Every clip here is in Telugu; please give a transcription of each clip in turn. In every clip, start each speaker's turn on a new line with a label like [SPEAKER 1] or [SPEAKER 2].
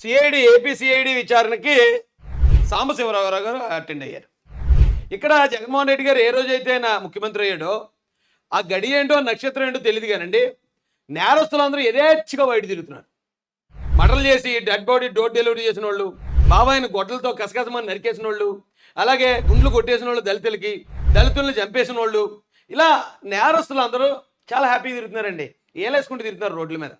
[SPEAKER 1] సిఐడి ఏపీ సిఐడి విచారణకి సాంబశివరావు గారు అటెండ్ అయ్యారు. ఇక్కడ జగన్మోహన్ రెడ్డి గారు ఏ రోజైతే నా ముఖ్యమంత్రి అయ్యాడో ఆ గడి ఏంటో నక్షత్రం ఏంటో తెలియదు కానండి. నేరస్తులందరూ యథేచ్ఛగా బయట తిరుగుతున్నారు. మటలు చేసి డెడ్ బాడీ డోర్ డెలివరీ చేసిన వాళ్ళు బాబాయిని గొడ్డలతో కసకసమని నరికేసిన వాళ్ళు అలాగే గుండ్లు కొట్టేసిన వాళ్ళు దళితులకి దళితుల్ని చంపేసిన వాళ్ళు ఇలా నేరస్తులు అందరూ చాలా హ్యాపీగా తిరుగుతున్నారండి. ఏలేసుకుంటూ తిరుగుతున్నారు రోడ్ల మీద.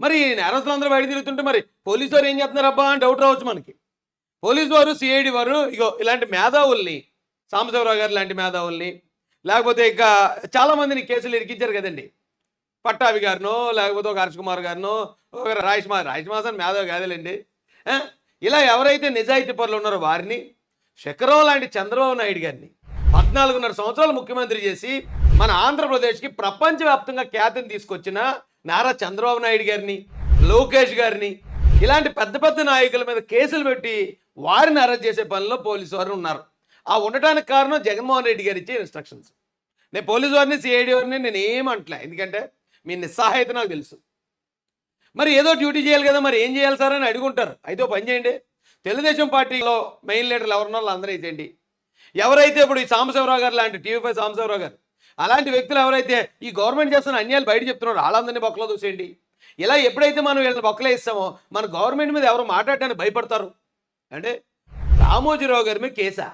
[SPEAKER 1] మరి నేరస్తులు అందరూ బయట తిరుగుతుంటే మరి పోలీసు వారు ఏం చేస్తున్నారు అబ్బా అని డౌట్ రావచ్చు మనకి. పోలీసు వారు సిఐడి వారు ఇగో ఇలాంటి మేధావుల్ని సాంబశివరావు గారు లాంటి మేధావుల్ని లేకపోతే ఇంకా చాలా మందిని కేసులు ఇరికించారు కదండి. పట్టాభి గారినో లేకపోతే ఒక హర్ష్ కుమార్ గారినో ఒక రాజేష్ మా రాజేష్ మాసన్ మేధావి కాదులేండి. ఇలా ఎవరైతే నిజాయితీ పనులు ఉన్నారో వారిని శకరం లాంటి చంద్రబాబు నాయుడు గారిని పద్నాలుగున్నర సంవత్సరాలు ముఖ్యమంత్రి చేసి మన ఆంధ్రప్రదేశ్కి ప్రపంచవ్యాప్తంగా ఖ్యాతిని తీసుకొచ్చిన నారా చంద్రబాబు నాయుడు గారిని లోకేష్ గారిని ఇలాంటి పెద్ద పెద్ద నాయకుల మీద కేసులు పెట్టి వారిని అరెస్ట్ చేసే పనిలో పోలీసు వారు ఉన్నారు. ఆ ఉండటానికి కారణం జగన్మోహన్ రెడ్డి గారు ఇచ్చే ఇన్స్ట్రక్షన్స్ నేను పోలీసు వారిని సిఐడి వారిని నేను ఏమంటలే ఎందుకంటే మీ నిస్సహాయత నాకు తెలుసు. మరి ఏదో డ్యూటీ చేయాలి కదా మరి ఏం చేయాలి సార్ అని అడుగుంటారు. అయితే పని చేయండి. తెలుగుదేశం పార్టీలో మెయిన్ లీడర్లు ఎవరున్నా వాళ్ళు అందరూ ఇచ్చేయండి. ఎవరైతే ఇప్పుడు ఈ సాంబశివరావు గారు లాంటి టీవీపై సాంబశివరావు గారు అలాంటి వ్యక్తులు ఎవరైతే ఈ గవర్నమెంట్ చేస్తున్న అన్యాయాలు బయట చెప్తున్నారో వాళ్ళందరినీ బొక్కలో దూసేయండి ఇలా ఎప్పుడైతే మనం వీళ్ళని బొక్కలే ఇస్తామో మన గవర్నమెంట్ మీద ఎవరు మాట్లాడటానికి భయపడతారు? అంటే రామోజీరావు గారి మీద కేసా?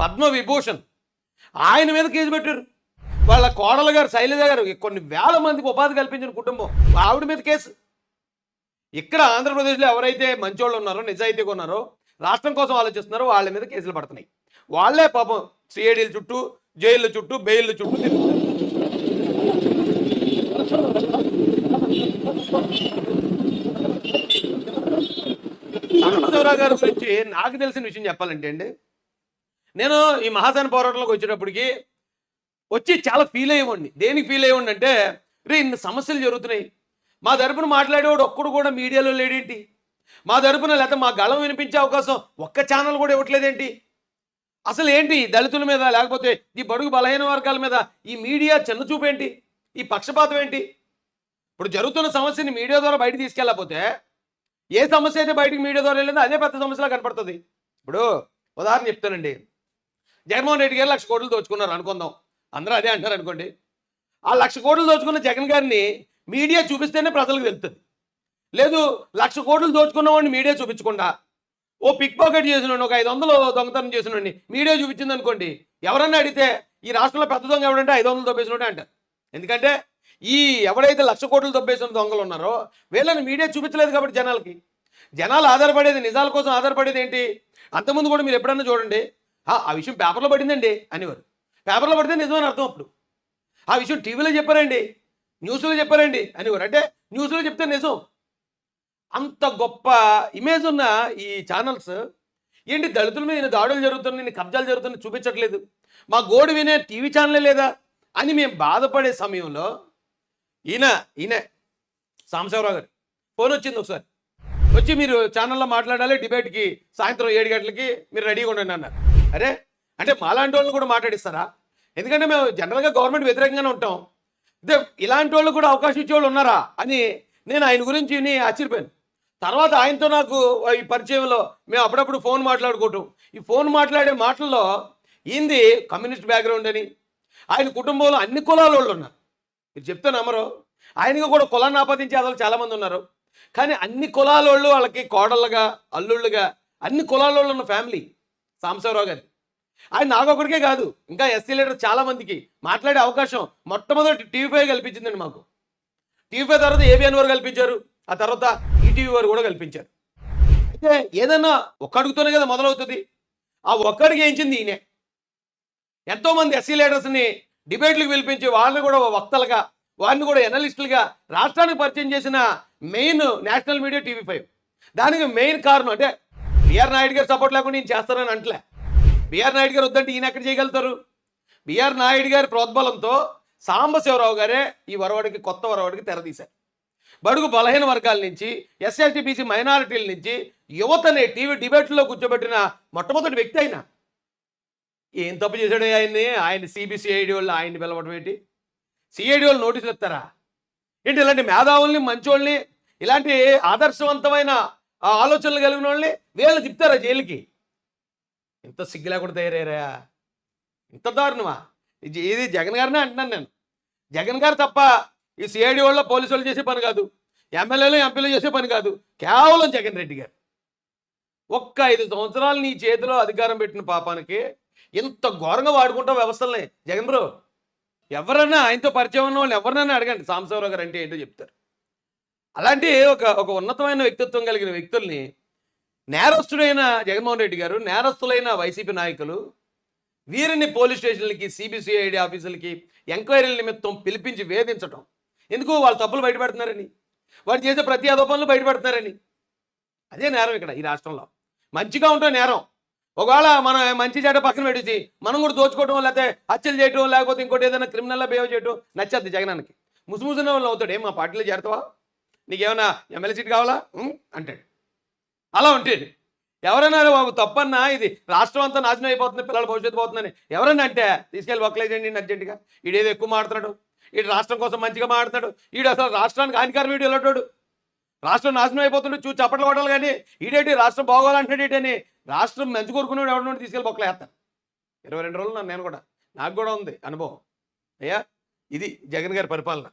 [SPEAKER 1] పద్మ విభూషణ్ ఆయన మీద కేసు పెట్టారు. వాళ్ళ కోడలు గారు శైలజ గారు కొన్ని వేల మందికి ఉపాధి కల్పించిన కుటుంబం. ఆవిడ మీద కేసు. ఇక్కడ ఆంధ్రప్రదేశ్లో ఎవరైతే మంచోళ్ళు ఉన్నారో నిజాయితీగా ఉన్నారో రాష్ట్రం కోసం ఆలోచిస్తున్నారో వాళ్ళ మీద కేసులు పడుతున్నాయి. వాళ్ళే పాపం సిఐడీల చుట్టూ జైళ్ళ చుట్టూ బెయిల్ చుట్టూ తిరుగుతారు. సాంబశివరావు గారి గురించి నాకు తెలిసిన విషయం చెప్పాలంటే అండి నేను ఈ మహాసేన పోరాటంలోకి వచ్చేటప్పటికి వచ్చి చాలా ఫీల్ అయ్యేవాడిని. దేనికి ఫీల్ అయ్యేవాడిని అంటే రే ఇన్ని సమస్యలు జరుగుతున్నాయి. మా తరపున మాట్లాడేవాడు ఒక్కడు కూడా మీడియాలో లేడేంటి? మా తరపున లేకపోతే మా గళం వినిపించే అవకాశం ఒక్క ఛానల్ కూడా ఇవ్వట్లేదేంటి? అసలు ఏంటి దళితుల మీద లేకపోతే ఈ బడుగు బలహీన వర్గాల మీద ఈ మీడియా చిన్న చూపేంటి ఈ పక్షపాతం ఏంటి? ఇప్పుడు జరుగుతున్న సమస్యని మీడియా ద్వారా బయట తీసుకెళ్ళకపోతే ఏ సమస్య అయితే బయటకు మీడియా ద్వారా వెళ్ళిందో అదే పెద్ద సమస్యలా కనపడుతుంది. ఇప్పుడు ఉదాహరణ చెప్తానండి. జగన్మోహన్ రెడ్డి గారు లక్ష కోట్లు దోచుకున్నారు అనుకుందాం. అందరూ అదే అంటారు అనుకోండి. ఆ లక్ష కోట్లు దోచుకున్న జగన్ గారిని మీడియా చూపిస్తేనే ప్రజలకు తెలుస్తుంది. లేదు లక్ష కోట్లు దోచుకున్న వాడిని మీడియా చూపించకుండా ఓ పిక్ పాకెట్ చేసినాడు ఒక ఐదు వందలు దొంగతనం చేసినండి మీడియా చూపించింది అనుకోండి ఎవరన్నా అడిగితే ఈ రాష్ట్రంలో పెద్ద దొంగ ఎవడంటే ఐదు వందలు దొబ్బేసినట్టే అంటారు ఎందుకంటే ఈ ఎవడైతే లక్ష కోట్లు దొబ్బేసిన దొంగలు ఉన్నారో వీళ్ళని మీడియా చూపించలేదు కాబట్టి జనాలకి. జనాలు ఆధారపడేది నిజాల కోసం ఆధారపడేది ఏంటి? అంతకుముందు కూడా మీరు ఎప్పుడన్నా చూడండి "ఆ, ఆ విషయం పేపర్లో పడిందండి అనేవారు. పేపర్లో పడితే నిజమని అర్థం అప్పుడు. ఆ విషయం టీవీలో చెప్పారండి న్యూస్లో చెప్పారండి అనేవారు. అంటే న్యూస్లో చెప్తే నిజం. అంత గొప్ప ఇమేజ్ ఉన్న ఈ ఛానల్స్ ఏంటి దళితుల మీద దాడులు జరుగుతున్నాయి కబ్జాలు జరుగుతున్నాయి చూపించట్లేదు. మా గోడు వినే టీవీ ఛానలే లేదా అని మేము బాధపడే సమయంలో ఈయన ఈయన సాంబశివరావు గారు ఫోన్ వచ్చింది ఒకసారి. వచ్చి మీరు ఛానల్లో మాట్లాడాలి డిబేట్కి సాయంత్రం ఏడు గంటలకి మీరు రెడీగా ఉండండి అన్నారు. అరే అంటే మాలాంటి వాళ్ళని కూడా మాట్లాడిస్తారా? ఎందుకంటే మేము జనరల్గా గవర్నమెంట్ వ్యతిరేకంగానే ఉంటాం. ఇలాంటి వాళ్ళు కూడా అవకాశం ఇచ్చేవాళ్ళు ఉన్నారా? అని నేను ఆయన గురించి విని ఆశ్చర్యపోయాను. తర్వాత ఆయనతో నాకు ఈ పరిచయంలో మేము అప్పుడప్పుడు ఫోన్ మాట్లాడుకోవటం ఈ ఫోన్ మాట్లాడే మాటల్లో ఈంది కమ్యూనిస్ట్ బ్యాక్గ్రౌండ్ అని ఆయన కుటుంబంలో అన్ని కులాల వాళ్ళు ఉన్నారు. మీరు చెప్తే నమ్మరు. ఆయనకు కూడా కులాన్ని ఆపాదించే వాళ్ళు చాలామంది ఉన్నారు. కానీ అన్ని కులాల వాళ్ళు వాళ్ళకి కోడళ్ళగా అల్లుళ్ళుగా అన్ని కులాల వాళ్ళు ఉన్న ఫ్యామిలీ సాంబశివరావు గారి ఆయన నాకొకరికే కాదు ఇంకా ఎస్సీ లీడర్ చాలా మందికి మాట్లాడే అవకాశం మొట్టమొదటి టీవీ ఫైవ్ కల్పించిందండి మాకు. టీవీ తర్వాత ఏబిఎన్ వారు కల్పించారు. ఆ తర్వాత ఈటీవీ వారు కూడా కల్పించారు. అయితే ఏదన్నా ఒక్కడుగుతూనే కదా మొదలవుతుంది. ఆ ఒక్కడికి ఏంచింది ఈయనే? ఎంతోమంది ఎస్సీ లీడర్స్ని డిబేట్లకు పిలిపించి వాళ్ళని కూడా వక్తలుగా వారిని కూడా ఎనలిస్టులుగా రాష్ట్రానికి పరిచయం చేసిన main national media TV five. దానికి మెయిన్ కారణం అంటే బిఆర్ నాయుడు గారు సపోర్ట్ లేకుండా నేను చేస్తానని అంటలే. బిఆర్ నాయుడు గారు వద్దంటే ఈయన ఎక్కడ చేయగలుగుతారు? బిఆర్ నాయుడు గారి ప్రోద్బలంతో సాంబశివరావు గారే ఈ వరవడికి కొత్త వరవడికి తెరదీశారు బడుగు బలహీన వర్గాల నుంచి ఎస్ఎల్టీబీసీ మైనారిటీల నుంచి యువతని టీవీ డిబేట్లో కూర్చోబెట్టిన మొట్టమొదటి వ్యక్తి అయినా ఏం తప్పు చేశాడు ఆయన్ని? ఆయన సిబిసిఐడి వాళ్ళు ఆయన్ని పిలవడం ఏంటి? సిఐడి వాళ్ళు నోటీసులు ఇస్తారా? ఏంటి ఇలాంటి మేధావుల్ని మంచోళ్ళని ఇలాంటి ఆదర్శవంతమైన ఆలోచనలు కలిగిన వాళ్ళని వీళ్ళు తిప్పుతారా జైలుకి? ఇంత సిగ్గు లేకుండా తయారయ్యారా? ఇంత దారుణమా? ఇది ఇది జగన్ గారినే అంటున్నాను నేను. జగన్ గారు తప్ప ఈ సిఐడి వాళ్ళ పోలీసు వాళ్ళు చేసే పని కాదు. ఎమ్మెల్యేలు ఎంపీలు చేసే పని కాదు. కేవలం జగన్ రెడ్డి గారు. ఒక్క ఐదు సంవత్సరాలు నీ చేతిలో అధికారం పెట్టిన పాపానికి ఇంత ఘోరంగా వాడుకుంటావు వ్యవస్థలని. జగన్ బ్రో ఎవరన్నా ఆయనతో పరిచయం ఉన్న వాళ్ళు ఎవరినైనా అడగండి. సాంబశివరావు గారు అంటే ఏంటో చెప్తారు. అలాంటి ఒక ఒక ఉన్నతమైన వ్యక్తిత్వం కలిగిన వ్యక్తుల్ని నేరస్తుడైన జగన్మోహన్ రెడ్డి గారు నేరస్తులైన వైసీపీ నాయకులు వీరిని పోలీస్ స్టేషన్లకి సిబిసిఐడి ఆఫీసులకి ఎంక్వైరీల నిమిత్తం పిలిపించి వేధించటం. ఎందుకు వాళ్ళు తప్పులు బయటపెడుతున్నారని? వాళ్ళు చేసే ప్రతి ఆరోపణలు బయటపెడుతున్నారని? అదే నేరం ఇక్కడ ఈ రాష్ట్రంలో. మంచిగా ఉంటే నేరం. ఒకవేళ మనం మంచి చెడ్డ పక్కన పెడిచి మనం కూడా దోచుకోవడం లేకపోతే హత్యలు చేయటం లేకపోతే ఇంకోటి ఏదైనా క్రిమినల్లా బిహేవ్ చేయటం నచ్చద్ది జగనానికి. ముసుముసిన వాళ్ళు అవుతాడు ఏం మా పార్టీలో చేరతావా? నీకేమైనా ఎమ్మెల్యే సీట్ కావాలా? అంటాడు. అలా ఉంటాడు ఎవరన్నారు బాబు తప్పన్నా ఇది రాష్ట్రం అంతా నాశనం అయిపోతుంది పిల్లల భవిష్యత్తు పోతుందని. ఎవరైనా అంటే తీసుకెళ్ళి వక్కలేదండి అర్జెంటుగా ఈడేదో ఎక్కువ మాడుతున్నాడు ఈడు రాష్ట్రం కోసం మంచిగా మాడుతున్నాడు ఈడు అసలు రాష్ట్రానికి హానికరం వీడియో వెళ్ళాడు రాష్ట్రం నాశనం అయిపోతుంటే చూసి చప్పట్లు కొట్టాలి కానీ ఈడేటి రాష్ట్రం బాగోవాలంటాడు ఏంటని రాష్ట్రం మంచి కోరుకున్నాడు ఎవడో తీసుకెళ్ళి బొక్కలు వేస్తాను ఇరవై రెండు రోజులు నేను కూడా. నాకు కూడా ఉంది అనుభవం. అయ్యా ఇది జగన్ గారి పరిపాలన.